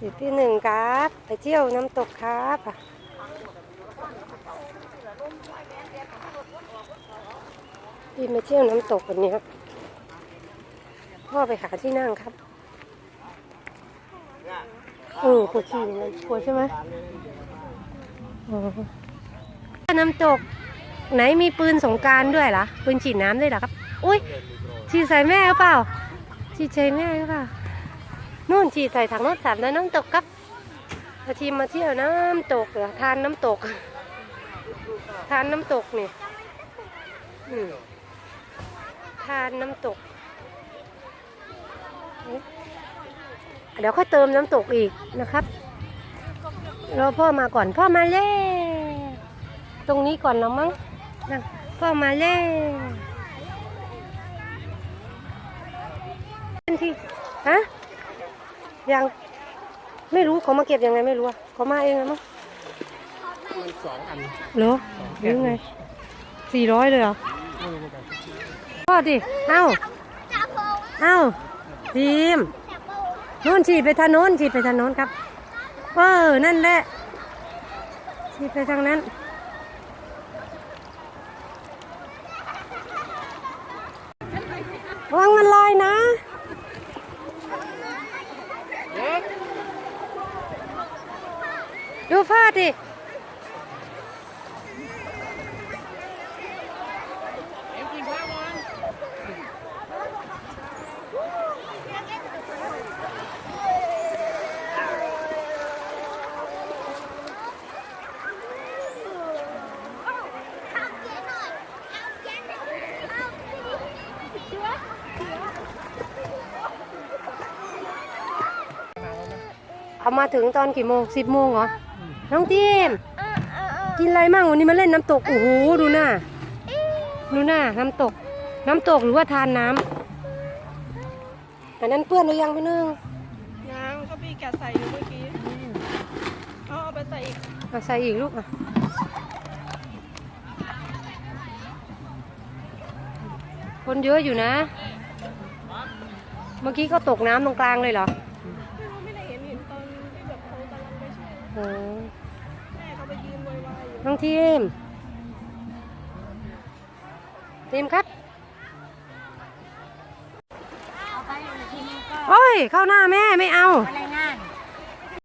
อยู่ที่หนึ่งครับ ไปเที่ยวน้ำตกครับพี่มาเที่ยวน้ำตกวันนี้ครับ พ่อไปหาที่นั่งครับเออปวดฉี่เลยปวดใช่ไหมน้ำตก ไหนมีปืนสงกรารด้วยเหรอปืนฉีดน้ำด้วยเหรอครับ อุ้ยฉีดใส่แม่หรือเปล่าฉีดใส่แม่หรือเปล่า นู่นฉีใส่ถังน้ำสับแล้วน้ำตกครับอาทีมมาเที่ยวน้ำตกเหรอทานน้ำตก ทานน้ำตกนี่ทานน้ำตก เดี๋ยวค่อยเติมน้ำตกอีกนะครับรอพ่อมาก่อนพ่อมาแล้วตรงนี้ก่อนแล้วมั้งนะพ่อมาแล้วเป็นที่ฮะ ยังไม่รู้เขามาเก็บยังไงไม่รู้อะเขามาเองนะมั้งมันสองอันเหรอหรือไงสี่ร้อยเลยเหรอไม่รู้เหมือนกันพ่อดิเอ้าเอ้าทีมนู่นฉีดไปทางโน้นฉีดไปทางโน้นครับเออนั่นแหละฉีดไปทางนั้นระวังมันลอยนะ ดูพ่อดิเอามาถึงตอนกี่โมงสิบโมงเหรอ น้องทีมกินอะไรมั่งวันนี้มาเล่นน้ำตก โอ้โห ดูหน้า ดูหน้า น้ำตก น้ำตกหรือว่าทานน้ำอันนั้นเปื้อนหรือยังพี่นึงยังก็พี่แกะใส่อยู่เมื่อกี้เอาเอาไปใส่อีกเอาใส่อีกลูกอะคนเยอะอยู่นะ เมื่อกี้ก็ตกน้ำตรงกลางเลยเหรอ โอ้แม่เขาไปยืนโวยวายอยู่น้องทีม ทีมครับโอ้ย เข้าหน้าแม่ไม่เอาอะไร